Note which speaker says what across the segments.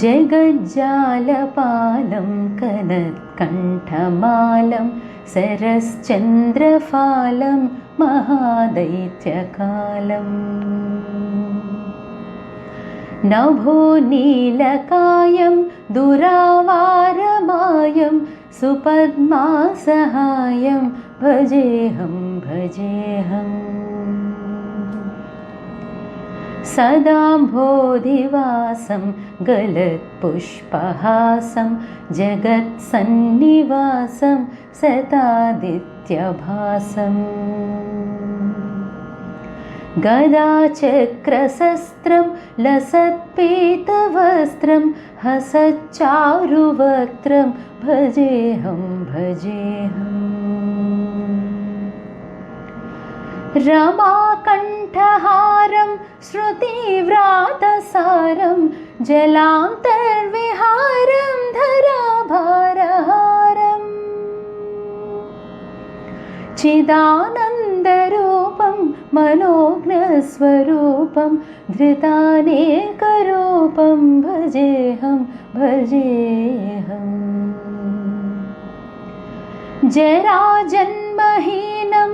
Speaker 1: जगज्जालपालं कनत्कण्ठमालं सरश्चन्द्रफालं महादैत्यकालम् नभो नीलकायं दुरावारमायं सुपद्मासहायं भजेऽहं भजेऽहम् सदाम्भोधिवासं गलत्पुष्पहासं जगत्सन्निवासं सतादित्यभासम् गदाचक्रशस्त्रं लसत्पीतवस्त्रं हसच्चारुवक्त्रं भजेऽहं भजेऽहम् रमाकण्ठहारं श्रुतिव्रातसारं जलान्तर्विहारं धराभारहारम् चिदानन्दरूपं मनोज्ञस्वरूपं धृतानेकरूपं भजेऽहं भजेऽहम् जराजन्महीनं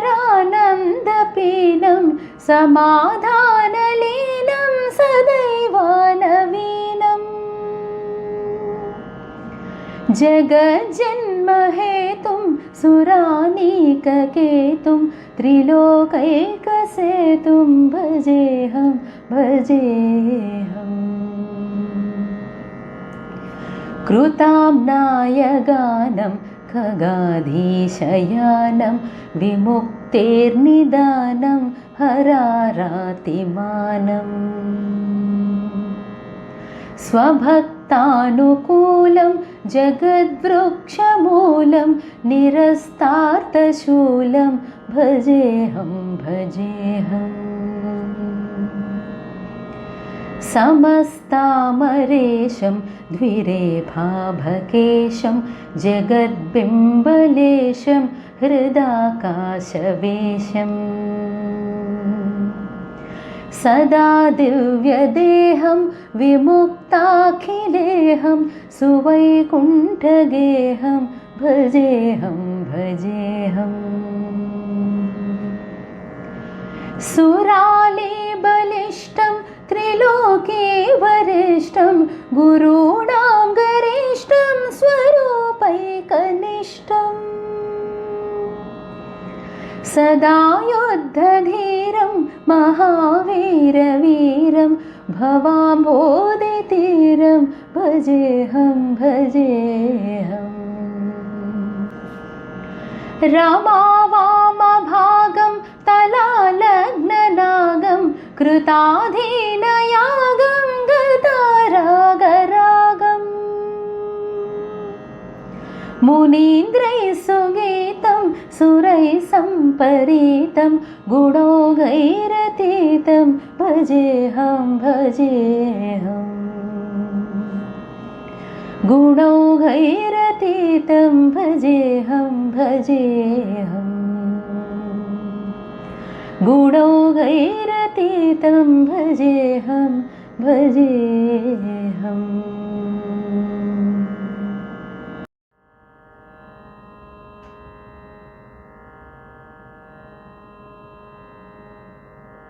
Speaker 1: परानन्दपीनं समाधानलीनं सदैवानवीनम् जगज्जन्महेतुं सुरानीककेतुं त्रिलोकैकसेतुं भजेऽहं भजेऽहम् कृताम्नायगानं खगाधीशयानं विमुक्तेर्निदानं हरारातिमानम् स्वभक्तानुकूलं जगद्वृक्षमूलं निरस्तार्तशूलं भजेऽहं भजेऽहम् समस्तामरेशं द्विरेभाभकेशं जगद्बिम्बलेशं हृदाकाशवेशम्। सदा दिव्यदेहं विमुक्ताखिलेऽहं सुवैकुण्ठगेहं भजेऽहं भजेऽहम् सुरालेबलिष्टं त्रिलोके वरिष्ठं गुरूणां गरिष्ठं स्वरूपैकनिष्ठम् सदा युद्धधीरं महावीरवीरं भवाम्बोधितीरं भजेऽहं भजेऽहम् रमावामभागं तलालग्ननागं मुनीन्द्रैः सुगीतं सुरैः सम्परीतं गुणोगैरतीतं भजेऽहं भजेऽहम् गुणौघैरतीतं भजेऽहं भजेऽहम् गुणौघैरतीतं भजेऽहं भजे